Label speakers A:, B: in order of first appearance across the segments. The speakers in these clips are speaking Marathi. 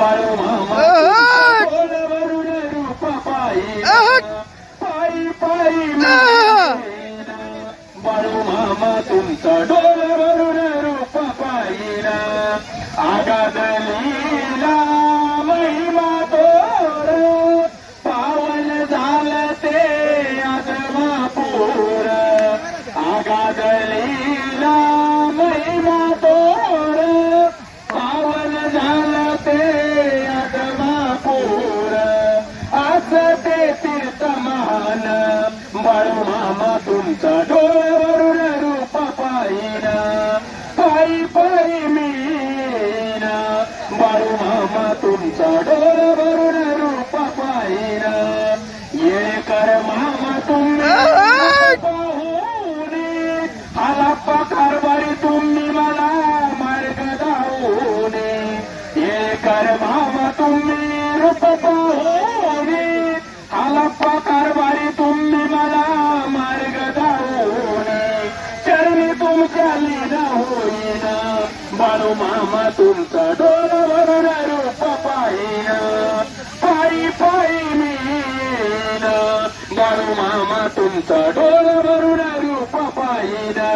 A: बाळू मामा डोळ्यावरून रूप पायी पायी पायी मेला. बाळू मामा तुमचा डोळ्यावरून रूप पाहिला आगाद लीला महिमा तोर पावन झालं ते आदमापूर आगाद लीला बाळू मामा तुमचा डोळ्यावरून रूप पाहिना पायी पायी मी बाळू मामा तुमचा डोळ्यावरून बाळू मामा तुमचा डोळ्यावरून रूप पाहिना पायी पायी मीना. बाळू मामा तुमचा डोळ्यावरून रूप पाहिना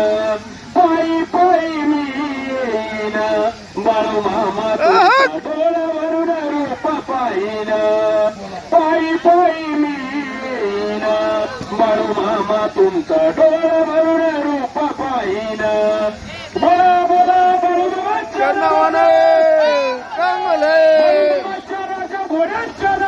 A: पायी पायी मीना. बाळू मामा तुमचा डोळ्यावरून रूप पाहिना पायी पायी मीना. बाळू मामा तुमचा डोळ्यावरून रूप पाहिना Let's
B: go!